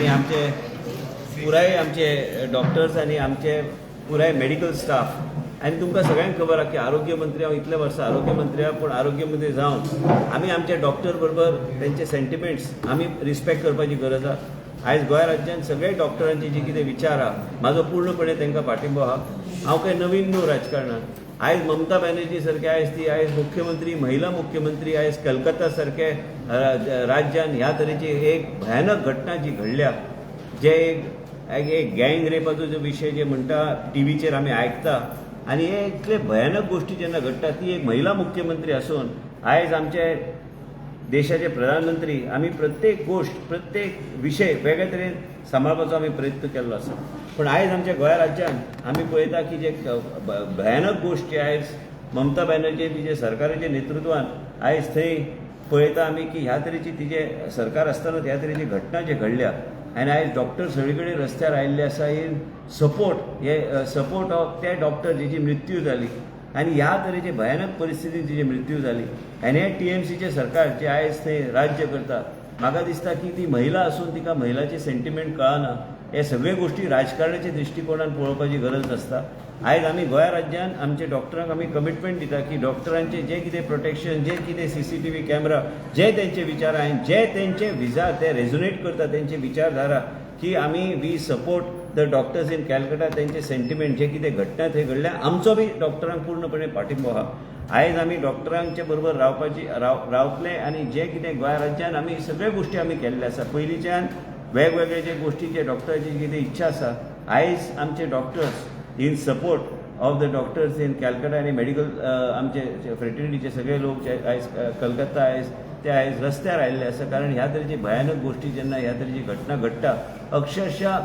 आनी आमचे पुराय आमचे डॉक्टर्स आनी आमचे पुराय मेडिकल स्टाफ आनी तुमकां सगळ्यांक खबर आहा की आरोग्य मंत्री हांव इतले वर्सां आरोग्य मंत्री आहा पूण आरोग्य मंत्री जावन आमी आमच्या डॉक्टर बरोबर तेंचे सेंटिमेंट्स आमी रिस्पेक्ट करपाची गरज आहा. आयज गोंय राज्यांत सगळे डॉक्टरांचे जे कितें विचार आहा म्हाजो पूर्णपणे तांकां पाठिंबो आहा. हांव काय नवीन न्हू राजकारणांत. आयज ममता बॅनर्जी सारखे आयज ती आयज मुख्यमंत्री महिला मुख्यमंत्री आयज कलकत्ता सारखे राज्यान ह्या तरेची एक भयानक घटना जी घडल्या जे एक एक- एक गँग रेपाचो जो विशय जे म्हणटा टीव्हीचेर आमी आयकता आनी हे इतले भयानक गोश्टी जेन्ना घडटा ती एक महिला मुख्यमंत्री आसून आयज आमचे देशाचे प्रधानमंत्री आमी प्रत्येक गोष्ट प्रत्येक विशय वेगळे तरेन सांबाळपाचो आमी प्रयत्न केल्लो आसा पूण आयज आमच्या गोंय राज्यांत आमी पळयता की जे भयानक गोश्टी आयज ममता बॅनर्जी तिचे सरकाराच्या नेतृत्वान आयज थंय पळयता आमी की ह्या तरेची तिजे सरकार आसतना ह्या तरेची घटना जे घडल्या आनी आयज डॉक्टर सगळे कडेन रस्त्यार आयिल्ले आसा इन सपोर्ट हे सपोर्ट ऑफ ते डॉक्टर जेची मृत्यू जाली आनी ह्या तरेचे भयानक परिस्थितीत तिचे मृत्यू जाली एन आय टी एम सीचे सरकार जे आयज थंय राज्य करता म्हाका दिसता की ती महिला असून तिका महिलाचे सेंटिमेंट कळना हे सगळे गोष्टी राजकारणाच्या दृश्टिकोनान पळोवपाची गरज आसता आयज आमी गोंय राज्यान आमचे डॉक्टरांक आमी कमिटमेंट दिता की डॉक्टरांचे जे कितें प्रोटेक्शन जे कितें C C T V camera जे तेंचे विचार आहाय जे तेंचे विचार ते रेझोनेट करता तेंचे विचारधारा की आमी we support the doctors in Calcutta तेंचे सेंटिमेंट जे कितें घटना थंय घडल्या. आमचो बी डॉक्टरांक पूर्णपणे पाठिंबो आहा आयज आमी डॉक्टरांचे बरोबर रावपाची राव रावतले आनी जे कितें गोंय राज्यान आमी सगळ्यो गोश्टी आमी केल्ले आसा पयलींच्यान वेगवेगळे जे गोश्टीचे डॉक्टराची कितें इच्छा आसा आयज आमचे doctors in support of the doctors in Calcutta आनी मेडिकल आमचे फ्रेटर्निटीचे सगळे लोक जे आयज कलकत्ता आयज ते आयज रस्त्यार आयिल्ले आसा कारण ह्या तरेची भयानक गोश्टी जेन्ना ह्या तरेची घटना घडटा अक्षरशः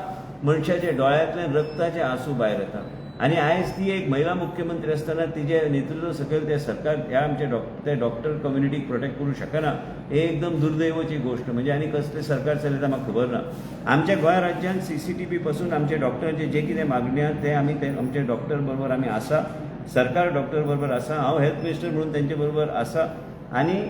मनशाच्या डोळ्यांतल्यान रक्ताचे आंसू भायर येता आनी आयज ती एक महिला मुख्यमंत्री आसतना तिजे नेतृत्व सकयल ते सरकार ह्या आमचे डॉक्टर ते डॉक्टर कम्युनिटीक प्रोटेक्ट करूंक शकना हे एकदम दुर्दैवाची गोष्ट. म्हणजे आनी कसले सरकार चलयता म्हाका खबर ना. आमच्या गोंय राज्यात सी सी टी व्ही पासून आमचे डॉक्टरांचे जे कितें मागणी आहा ते आमी ते आमचे डॉक्टर बरोबर आमी आसा सरकार डॉक्टर बरोबर आसा हांव हेल्थ मिनिस्टर म्हणून तेंचे बरोबर आसा आनी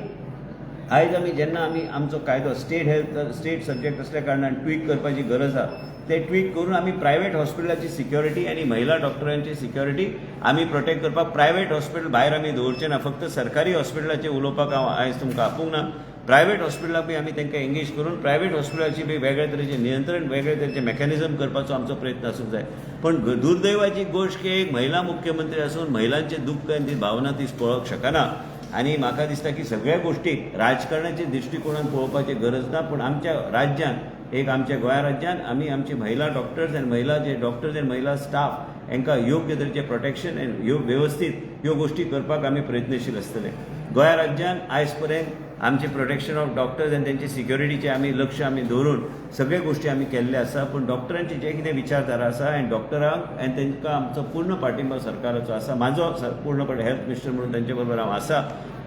आयज आमी जेन्ना आमी आमचो कायदो स्टेट हेल्थ स्टेट सब्जेक्ट असल्या कारणान ट्वीट करपाची गरज आसा ते ट्वीट करून आमी प्रायवेट हॉस्पिटलाची सिक्युरिटी आनी महिला डॉक्टरांची सिक्युरिटी आमी प्रोटेक्ट करपाक प्रायवेट हॉस्पिटल भायर आमी दवरचे ना. फक्त सरकारी हॉस्पिटलाचेर उलोवपाक हांव आयज तुमकां आपूंक ना. प्रायवेट हॉस्पिटलाक बी आमी तांकां एंगेज करून प्रायवेट हॉस्पिटलाची बी वेगळे तरेचे नियंत्रण वेगळे तरेचे मॅकॅनिजम करपाचो आमचो प्रयत्न आसूंक जाय. पण दुर्दैवाची गोश्ट की एक महिला मुख्यमंत्री आसून महिलांचे दुख्ख आनी ती भावना ती पळोवंक शकना. आनी म्हाका दिसता की सगळ्या गोश्टीक राजकारणाच्या दृश्टिकोनान पळोवपाची गरज ना पूण आमच्या राज्यांत एक आमच्या गोंय राज्यात आमी आमचे महिला डॉक्टर्स आनी महिला जे डॉक्टर्स आनी महिला स्टाफ हांकां योग्य तरेचे प्रोटेक्शन आनी योग वेवस्थीत ह्यो गोश्टी करपाक आमी प्रयत्नशील आसतले गोंय राज्यान आयज पर्यंत आमचे प्रोटेक्शन ऑफ डॉक्टर्स आनी तेंचे सिक्युरिटीचे आमी लक्ष आमी दवरून सगळे गोश्टी आमी केल्ले आसा पूण डॉक्टरांचे जे कितें विचारधारा आसा आनी डॉक्टरांक आनी तांकां आमचो पूर्ण पाठिंबा सरकाराचो आसा म्हाजो पूर्णपणे हेल्थ मिनिस्टर म्हणून तांचे बरोबर हांव आसा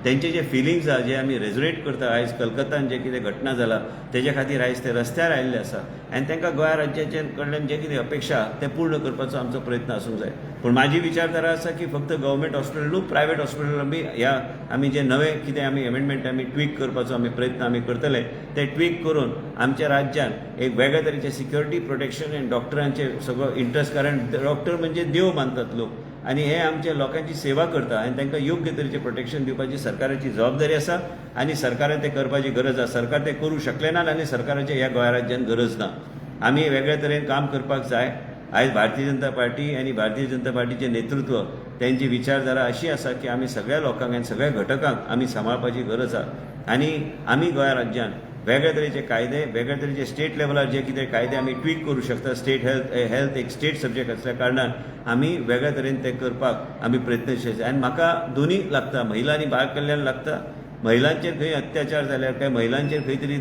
तेंचे जे फिलिंग्स आहा जे आमी रेजुनेट करता आयज कलकत्तान जे कितें घटना जाला तेज्या खातीर आयज ते रस्त्यार आयिल्ले आसा आनी तांकां गोंय राज्याचे कडल्यान जे कितें अपेक्षा ते पूर्ण करपाचो आमचो प्रयत्न आसूंक जाय पूण म्हाजी विचारधारा आसा की फक्त गव्हर्मेंट हॉस्पिटल प्रायवेट हॉस्पिटल बी ह्या आमी जे नवे कितें आमी एमेंडमेंट आमी ट्वीक करपाचो आमी प्रयत्न आमी करतले ते ट्वीक करून आमच्या राज्यान एक वेगळ्या तरेचे सिक्युरिटी प्रोटेक्शन आनी डॉक्टरांचे सगळो इंट्रस्ट कारण डॉक्टर म्हणजे देव मानतात लोक. आनी हे आमच्या लोकांची सेवा करता आनी तांकां योग्य तरेचे प्रोटेक्शन दिवपाची सरकाराची जबाबदारी आसा आनी सरकारान ते करपाची गरज आसा सरकार ते करूं शकले ना आनी सरकाराचें ह्या गोंय राज्यांत गरज ना. आमी वेगळ्या तरेन काम करपाक जाय. आयज भारतीय जनता पार्टी आनी भारतीय जनता पार्टीचे नेतृत्व त्यांची विचारधारा अशी आसा की आमी सगळ्या लोकांक आनी सगळ्या घटकांक आमी सांबाळपाची गरज आसा आनी आमी गोंय राज्यांत Eh, वेगळ्या तरेचे कायदे वेगळ्या तरेचे स्टेट लेवलार जे कितें कायदे आमी ट्वीक करूं शकता स्टेट हेल्थ हेल्थ एक स्टेट सब्जेक्ट आसल्या कारणान आमी वेगळ्या तरेन ते करपाक आमी प्रयत्नशील आनी म्हाका दोनी लागता महिला आनी बाळ कल्याण लागता. महिलांचेर खंय अत्याचार जाल्यार काय महिलांचेर खंय तरी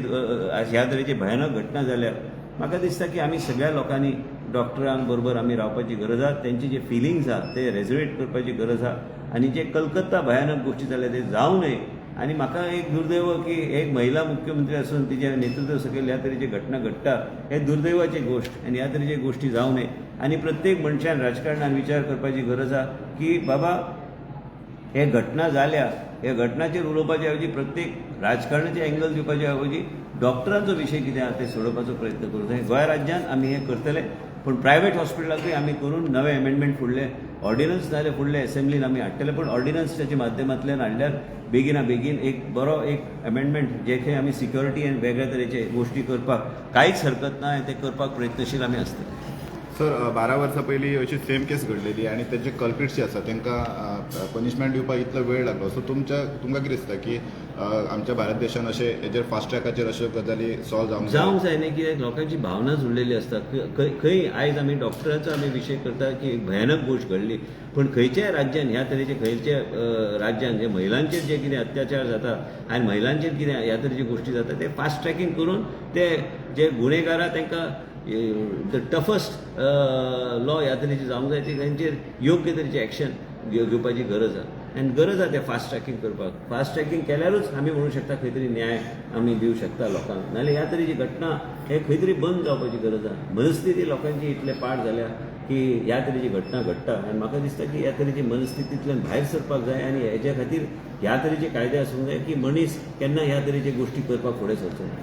ह्या तरेची भयानक घटना जाल्यार म्हाका दिसता की आमी सगळ्या लोकांनी डॉक्टरां बरोबर आमी रावपाची गरज आसा तेंचे जे फिलिंग्स आहा ते रेजोनेट करपाची गरज आहा. आनी जे कलकत्ता भयानक गोश्टी जाल्या ते जावं नये. आनी म्हाका एक दुर्दैव की एक महिला मुख्यमंत्री आसून तिच्या नेतृत्व सकयल ह्या तरेची घटना घडटा हे दुर्दैवाची गोश्ट आनी ह्या तरेचे गोश्टी जावं नये. आनी प्रत्येक मनशान राजकारणान विचार करपाची गरज आसा की बाबा हे घटना जाल्या हे घटनाचेर उलोवपाचे ऐवजी प्रत्येक राजकारणाचे अँगल दिवपाचे ऐवजी डॉक्टरांचो विशय कितें आसा ते सोडोवपाचो प्रयत्न करूं जाय. गोंय राज्यांत आमी हें करतले. पूण प्रायवेट हॉस्पिटलाकूय आमी करून नवे अमेंडमेंट फुडले. ऑर्डिनन्स नाजाल्यार फुडले असेंब्लीन आमी हाडटले पूण ऑर्डिनन्सच्या माध्यमांतल्यान हाडल्यार बेगिना बेगीन एक बरो एक अमेंडमेंट जे खंय आमी सिक्युरिटी आनी वेगळ्या तरेचे गोश्टी करपाक कांयच हरकत ना ते करपाक प्रयत्नशील आमी आसतले सर बारा वर्सां पयलीं अशी सेम केस घडलेली आनी तेजे कल्प्रिट्स जे आसा तांकां पनिशमेंट दिवपाक इतलो वेळ लागलो. सो तुमच्या तुमकां कितें दिसता की आमच्या भारत देशान अशे हेजेर फास्ट ट्रॅकाचेर अश्यो गजाली सॉल्व जावंक जाय? जावंक जाय न्ही कित्याक लोकांची भावना जुळलेली आसता खंय आयज आमी डॉक्टरांचो आमी विशय करता की भयानक गोश्ट घडली. पूण खंयच्याय राज्यान ह्या तरेचे खंयच्या राज्यान जे महिलांचेर जे कितें अत्याचार जाता आनी महिलांचेर कितें ह्या तरेचे गोश्टी जाता ते फास्ट ट्रॅकिंग करून ते जे गुन्हेगारां तांकां द टफस्ट लॉ ह्या तरेचे जावंक जाय ते तांचेर योग्य तरेचे एक्शन घेवपाची गरज आहा. आनी गरज आहा ते फास्ट ट्रॅकिंग करपाक. फास्ट ट्रॅकिंग केल्यारूच आमी म्हणूंक शकता खंय तरी न्याय आमी दिवं शकता लोकांक नाल्यार ह्या तरेची घटना हे खंय तरी बंद जावपाची गरज आहा. मनस्थिती लोकांची इतले पाड जाल्या की ह्या तरेची घटना घडटा. आनी म्हाका दिसता की ह्या तरेची मनस्थितींतल्यान भायर सरपाक जाय आनी हेच्या खातीर ह्या तरेचे कायदे आसूंक जाय की मनीस केन्ना ह्या तरेचे गोश्टी करपाक फुडें सरचो ना.